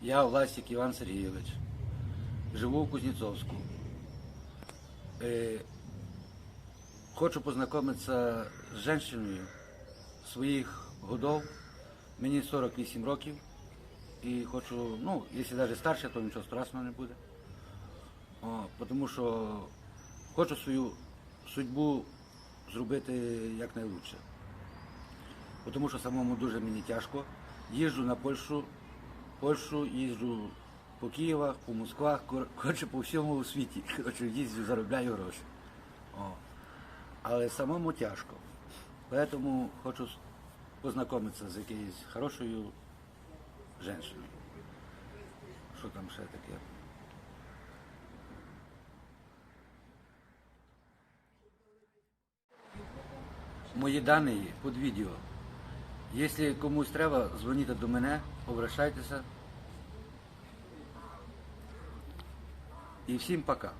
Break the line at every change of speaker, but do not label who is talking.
Я Власик Іван Сергійович. Живу в Кузнєцовську. Е, хочу познайомитися з жінкою своїх годов. Мені 48 років. І хочу, ну, якщо навіть старше, то нічого страшного не буде. О, тому що хочу свою судьбу зробити якнайлучше. Тому що самому дуже мені тяжко. Їжджу на Польщу, Польщу, їжджу по Києвах, по Москвах, кор- коротше, по всьому світі. Коротше, їздю, заробляю гроші. О. Але самому тяжко. Тому хочу познайомитися з якоюсь хорошою жінкою. Що там ще таке? Мої дані під відео. Якщо комусь треба, дзвоніть до мене, обращайтеся. І всім пока.